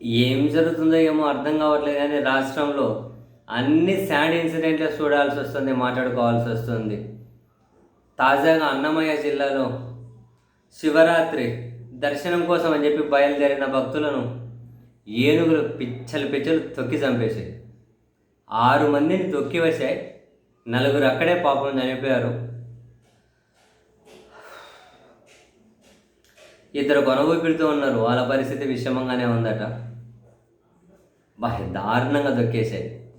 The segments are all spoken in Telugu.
ఏం జరుగుతుందో ఏమో అర్థం కావట్లేదు కానీ రాష్ట్రంలో అన్ని శాడ్ ఇన్సిడెంట్లు చూడాల్సి వస్తుంది మాట్లాడుకోవాల్సి వస్తుంది. తాజాగా అన్నమయ్య జిల్లాలో శివరాత్రి దర్శనం కోసం అని చెప్పి బయలుదేరిన భక్తులను ఏనుగులు పిచ్చలు పిచ్చలు తొక్కి చంపేసాయి ఆరు మందిని తొక్కి వచ్చాయి నలుగురు అక్కడే పాపం చనిపోయారు. ఇద్దరు కొనవూపిరితో ఉన్నారు. వాళ్ళ పరిస్థితి విషమంగానే ఉందట. బాగా దారుణంగా దొక్కేశాయి.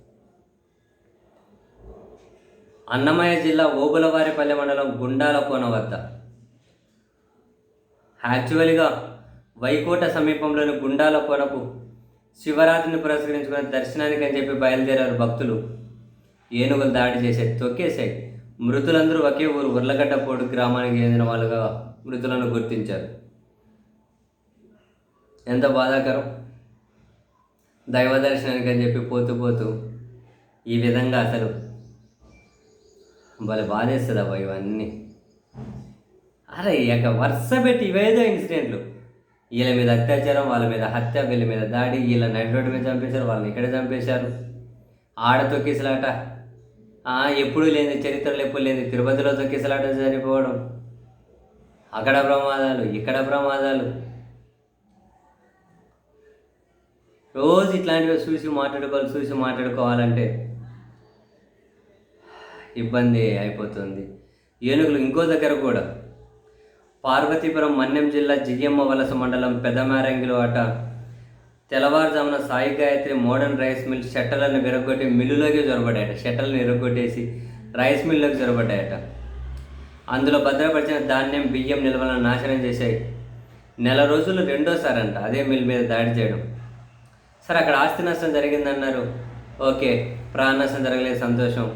అన్నమయ్య జిల్లా ఓబులవారిపల్లె మండలం గుండాల కోన వద్ద. యాక్చువల్గా వైకోట సమీపంలోని గుండాల కోనకు శివరాత్రిని పురస్కరించుకుని దర్శనానికి అని చెప్పి బయలుదేరారు భక్తులు. ఏనుగులు దాడి చేసే తొక్కేశాయి. మృతులందరూ ఒకే ఊరు ఉర్లగడ్డపోడు గ్రామానికి చెందిన వాళ్ళుగా మృతులను గుర్తించారు. ఎంత బాధాకరం? దైవ దర్శనానికి అని చెప్పి పోతూ పోతూ ఈ విధంగా అసలు భలే బాధేస్తుంది అబ్బా ఇవన్నీ. అరే ఇక వరుస పెట్టి ఇవేదో ఇన్సిడెంట్లు. వీళ్ళ మీద అత్యాచారం వాళ్ళ మీద హత్య వీళ్ళ మీద దాడి వీళ్ళ నైట్ రోడ్డు మీద చంపేశారు వాళ్ళని ఇక్కడ చంపేశారు. ఆడ తొక్కిసలాట. ఎప్పుడూ ఎప్పుడు లేని చరిత్రలో ఎప్పుడు లేని తిరుపతిలో తొక్కిసలాట చనిపోవడం అక్కడ ప్రమాదాలు ఇక్కడ ప్రమాదాలు. రోజు ఇట్లాంటివి చూసి మాట్లాడుకోవాలి చూసి మాట్లాడుకోవాలంటే ఇబ్బంది అయిపోతుంది. ఏనుగులు ఇంకో దగ్గర కూడా. పార్వతీపురం మన్యం జిల్లా జియ్యమ్మ వలస మండలం పెదమారంగిలో అట. తెల్లవారుజామున Sai Gayatri modern rice mill షట్టలను విరగొట్టి మిల్లులోకి జొరబడ్డాయట. షట్టలను విరగొట్టేసి రైస్ మిల్లోకి జొరబడ్డాయట. అందులో భద్రపరిచిన ధాన్యం బియ్యం నిల్వలను నాశనం చేశాయి. నెల రోజులు రెండోసారంట అదే మిల్ మీద దాడి చేయడం. సార్ అక్కడ ఆస్తి నష్టం జరిగిందన్నారు. ఓకే ప్రాణ నష్టం జరగలేదు సంతోషం.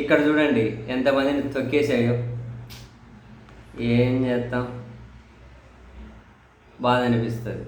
ఇక్కడ చూడండి ఎంతమందిని తొక్కేసాయో ఏం చేస్తాం బాధ అనిపిస్తుంది.